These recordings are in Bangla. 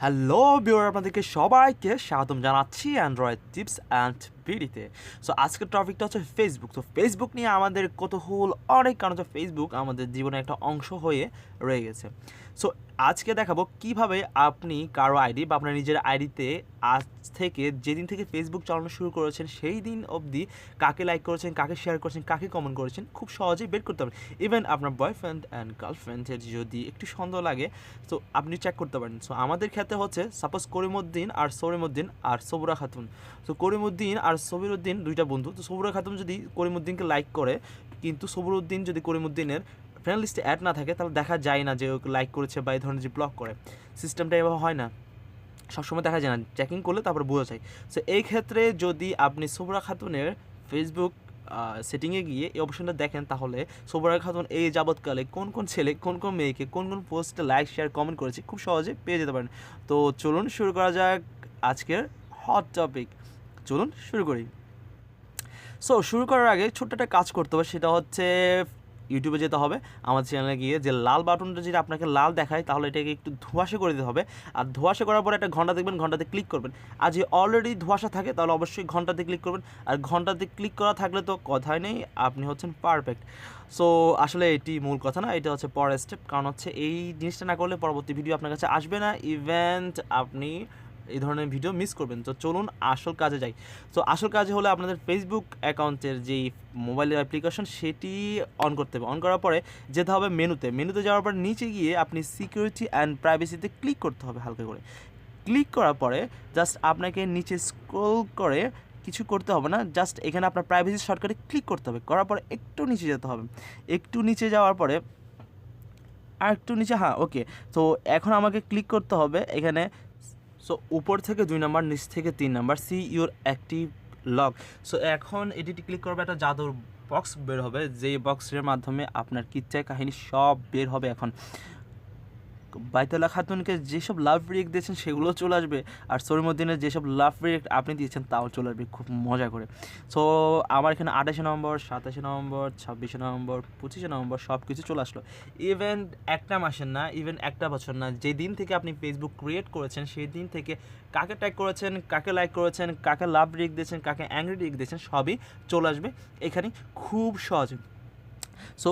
হ্যালো বিওর আপনাদেরকে সবাইকে স্বাগতম জানাচ্ছি অ্যান্ড্রয়েড টিপস অ্যান্ড বিডিতে। সো আজকের টপিকটা হচ্ছে ফেসবুক তো ফেসবুক নিয়ে আমাদের কৌতূহল অনেক, কারণ হচ্ছে ফেসবুক আমাদের জীবনের একটা অংশ হয়ে রয়ে গেছে। সো আজকে দেখাবো কীভাবে আপনি কারও আইডি বা আপনার নিজের আইডিতে আজ থেকে যেদিন থেকে ফেসবুক চালানো শুরু করেছেন, সেই দিন অবধি কাকে লাইক করেছেন, কাকে শেয়ার করেছেন, কাকে কমেন্ট করেছেন, খুব সহজেই বের করতে পারেন ইভেন আপনার বয়ফ্রেন্ড অ্যান্ড গার্লফ্রেন্ডের যদি একটু সন্দেহ লাগে, তো আপনি চেক করতে পারেন। সো আমাদের ক্ষেত্রে হচ্ছে সাপোজ করিমুদ্দিন আর সরিমুদ্দিন আর সবুরা খাতুন। তো করিমুদ্দিন আর সবিরুদ্দিন দুইটা বন্ধু। তো সবুরা খাতুন যদি করিমুদ্দিনকে লাইক করে, কিন্তু সবুরুদ্দিন যদি করিমুদ্দিনের ফ্রেন্ড লিস্টে অ্যাড না থাকে, তাহলে দেখা যায় না যে ওকে লাইক করেছে বা এই ধরনের যে ব্লক করে। সিস্টেমটা এভাবে হয় না। সবসময় দেখা যায় না। চেকিং করলে তারপরে বোঝা যায়। সো এই ক্ষেত্রে যদি আপনি সবরা খাতুনের ফেসবুক সেটিংয়ে গিয়ে এই অপশনটা দেখেন, তাহলে সবরা খাতুন এই যাবৎকালে কোন কোন ছেলে, কোন কোন মেয়েকে, কোন কোন পোস্টে লাইক শেয়ার কমেন্ট করেছে, খুব সহজে পেয়ে যেতে পারেন। তো চলুন শুরু করা যাক আজকের হট টপিক চলুন শুরু করি। সো শুরু করার আগে ছোট্ট একটা কাজ করতে হবে, সেটা হচ্ছে ইউটিউবে যেতে হবে। আমার চ্যানেলে গিয়ে যে লাল বাটনটা যদি আপনাকে লাল দেখায়, তাহলে এটাকে একটু ধোঁয়াশে করে দিতে হবে। আর ধোঁয়াশে করার পরে একটা ঘণ্টা দেখবেন, ঘন্টাতে ক্লিক করবেন। আর যদি অলরেডি ধোঁয়াশা থাকে, তাহলে অবশ্যই ঘন্টাতে ক্লিক করবেন। আর ঘন্টাতে ক্লিক করা থাকলে তো কথাই নেই, আপনি হচ্ছেন পারফেক্ট সো আসলে এটি মূল কথা না, এটা হচ্ছে পরের স্টেপ কারণ হচ্ছে এই জিনিসটা না করলে পরবর্তী ভিডিও আপনার কাছে আসবে না। ইভেন্ট আপনি এই ধরনের ভিডিও মিস করবেন। তো চলুন আসল কাজে যাই। তো আসল কাজে হলে আপনাদের ফেসবুক অ্যাকাউন্টের যেই মোবাইলের অ্যাপ্লিকেশন সেটি অন করতে হবে। অন করার পরে যেতে হবে মেনুতে। মেনুতে যাওয়ার পর নিচে গিয়ে আপনি সিকিউরিটি অ্যান্ড প্রাইভেসিতে ক্লিক করতে হবে হালকা করে। ক্লিক করার পরে জাস্ট আপনাকে নিচে স্ক্রোল করে কিছু করতে হবে না। জাস্ট এখানে আপনার প্রাইভেসি শর্টকাটে ক্লিক করতে হবে। করার পরে একটু নিচে যেতে হবে। একটু নিচে যাওয়ার পরে আর একটু নিচে হ্যাঁ ওকে তো এখন আমাকে ক্লিক করতে হবে। এখানে সো উপর থেকে দুই নাম্বার, নিচ থেকে তিন number see your active lock so এখন এডিটি ক্লিক করবে একটা জাদুর বক্স বের হবে, যেই বক্সের মাধ্যমে আপনার কিচ্ছায় কাহিনী সব বের হবে এখন। বাইতলা খাতুনকে যেসব লাভ রিয়েক্ট দিয়েছেন সেগুলো চলে আসবে। আর সরিমুদ্দিনের যেসব লাভ রিয়েক্ট আপনি দিয়েছেন তাও চলে আসবে, খুব মজা করে। সো আমার এখানে আঠাশে নভেম্বর, সাতাশে নভেম্বর, ছাব্বিশে নভেম্বর, পঁচিশে নভেম্বর সব কিছু চলে আসলো। ইভেন একটা মাসের না ইভেন একটা বছর না যে দিন থেকে আপনি ফেসবুক ক্রিয়েট করেছেন, সেই দিন থেকে কাকে ট্যাগ করেছেন, কাকে লাইক করেছেন, কাকে লাভ রিয়েক্ট দিয়েছেন, কাকে অ্যাংরি রিয়েক্ট দিয়েছেন, সবই চলে আসবে। এখানে খুব সহজ। সো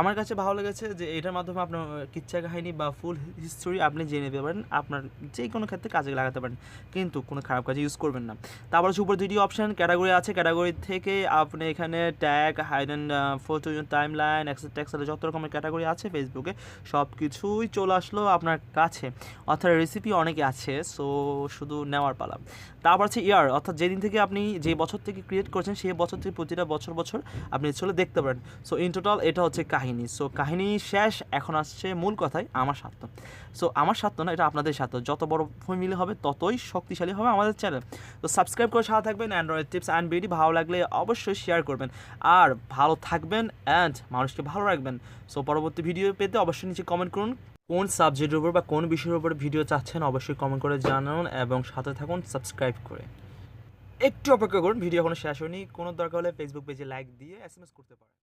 আমার কাছে ভালো লেগেছে যে এটার মাধ্যমে আপনার কিচ্ছা কাহিনী বা ফুল হিস্টোরি আপনি জেনে নিতে পারেন, আপনার যে কোনো ক্ষেত্রে কাজে লাগাতে পারেন, কিন্তু কোনো খারাপ কাজে ইউজ করবেন না। তারপর হচ্ছে উপর অপশান ক্যাটাগরি আছে ক্যাটাগরি থেকে আপনি এখানে tag hidden photo timeline except tags যত রকমের ক্যাটাগরি আছে ফেসবুকে সব কিছুই চলে আসলো আপনার কাছে। অর্থাৎ রেসিপি অনেকে আছে সো শুধু নেওয়ার পালা। তারপর হচ্ছে ইয়ার অর্থাৎ যেদিন থেকে আপনি যে বছর থেকে ক্রিয়েট করছেন সেই বছর থেকে প্রতিটা বছর বছর আপনি চলে দেখতে পারেন। সো ইন টোটাল এটা হচ্ছে কাহিনী। সো কাহিনী শেষ, এখন আসছে মূল কথায় আমার স্বার্থ। সো আমার স্বার্থ না, এটা আপনাদের স্বার্থ। যত বড় ফ্যামিলি হবে, ততই শক্তিশালী হবে আমাদের চ্যানেল তো সাবস্ক্রাইব করে সাথে থাকবেন অ্যান্ড্রয়েড টিপস অ্যান্ড বিডি ভালো লাগলে অবশ্যই শেয়ার করবেন। আর ভালো থাকবেন অ্যান্ড মানুষকে ভালো রাখবেন। সো পরবর্তী ভিডিও পেতে অবশ্যই নিচে কমেন্ট করুন, কোন সাবজেক্টের উপর বা কোন বিষয়ের উপর ভিডিও চাচ্ছেন, অবশ্যই কমেন্ট করে জানান এবং সাথে থাকুন সাবস্ক্রাইব করে। একটু অপেক্ষা করুন ভিডিও এখনও শেষ হয়নি। কোনো দরকার হলে ফেসবুক পেজে লাইক দিয়ে এস করতে পারেন।